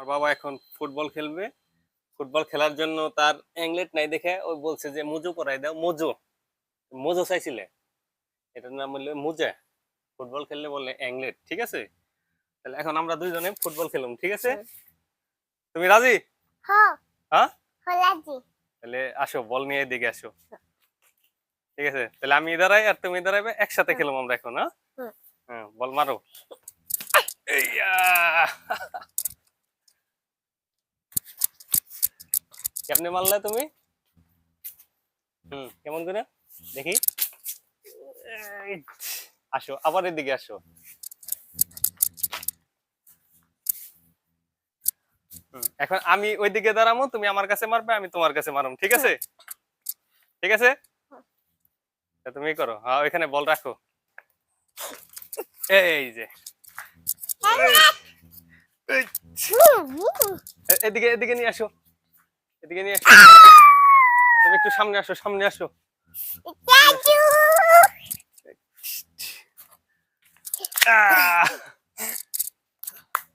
আমার বাবা এখন ফুটবল খেলবে। ফুটবল খেলার জন্য তার অ্যাংলেট নাই দেখে ওই বলছে যে মুজো করাই দাও মোজো। মোজো চাইছিলে? এটার নাম বললে মুজা। ফুটবল খেললে বলে অ্যাংলেট ঠিক আছে? তাহলে এখন আমরা দুইজনে ফুটবল খেলুম ঠিক আছে? তুমি রাজি? হ হ্যাঁ? হলাজি তাহলে আসো বল নিয়ে এদিকে আসো। ঠিক আছে? তাহলে আমি দাঁড়াই আর তুমি দাঁড়াবে একসাথে খেলুম আমরা এখন হ্যাঁ? হ্যাঁ। বল মারো। এইয়া! কেমনে মারলে তুমি? হুম কেমন করে? দেখি। আসো আবার এদিকে আসো। এখন আমি ওইদিকে দাঁড়াবো তুমি আমার কাছে মারবে আমি তোমার কাছে মারুম ঠিক আছে? ঠিক আছে? তুমি করো হ্যাঁ ওইখানে বল রাখো। এই যে। এদিকে এদিকে নিয়ে আসো। এদিকে নিয়ে আসো। তুমি একটু সামনে আসো সামনে আসো।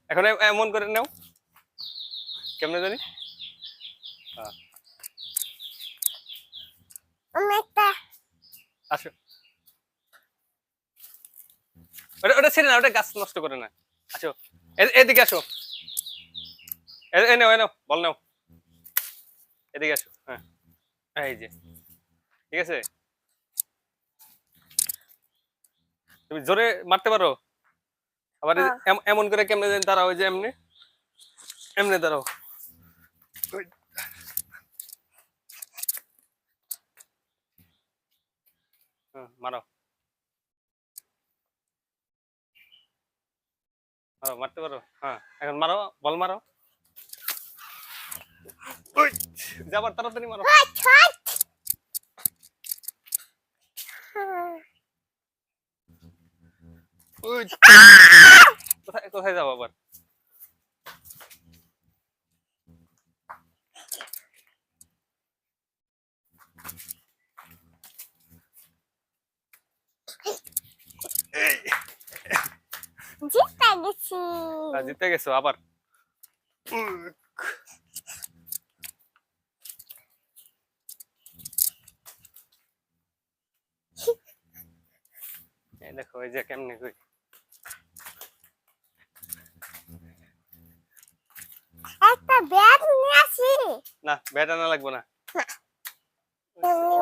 এখন এ- এমন করে নাও। কেমনে জানি? আসো। ওটা ওটা ছেড়ে না ওটা গাছ নষ্ট করে না। আসো। এদিকে আসো। এ- নাও এই নাও বল নাও। এদিকে আসো হ্যাঁ। এই যে ঠিক আছে? তুমি জোরে মারতে পারো? আবার হ্যাঁ। এম- এমন করে কেমনে জানি দাঁড়াও ওই যে এমনি। এমনি দাঁড়াও। মারো। মারো মারতে পারো হ্যাঁ। এখন মারো বল মারো ওই, যাবার তাড়াতাড়ি মারো। কোথায় কোথায় যাব আবার? জিতে গেছি। জিতে গেছো আবার। দেখো এই যে কেমনে কই একটা ব্যাগ নিয়ে আসি। না ব্যাট আনা লাগবে না।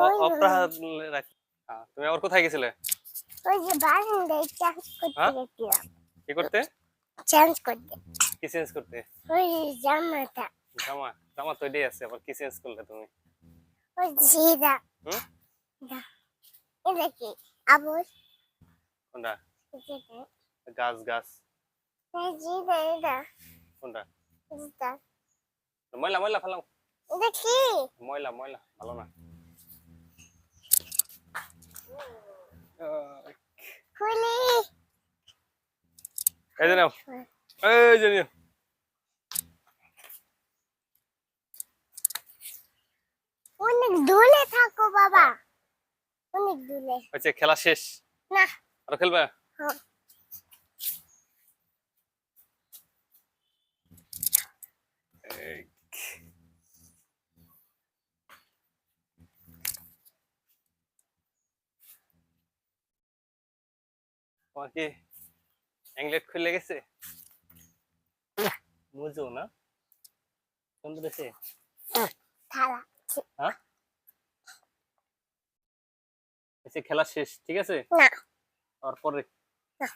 ওই অপ্রাহার রাখি তুমি আবার কোথায় গেছিলে? ওই যে বারান্দায় চান্স করতে হ্যাঁ? গেছিলাম। কি করতে? চান্স করতে। কি চেঞ্জ করতে? ওই জামাটা। জামা জামা তো এটাই আছে আবার কি চেঞ্জ করলে তুমি? ওই ঝিরা হুম? এটা কি? আবুল? কোনটা যেটা গাছ গাছ এই ঝিরা এটা কোনটা এটা ময়লা ময়লা ফেলাও এটা কি ময়লা ময়লা ভালো না আহ, খুলি এই যে নাও এই যে নিও অনেক দূরে থাকো বাবা অনেক দূরে হচ্ছে খেলা শেষ না আরও খেলবে তোমার কি অ্যাংলেট খুলে গেছে বুঝো না দেশে হচ্ছে খেলা শেষ ঠিক আছে না আর পরে না।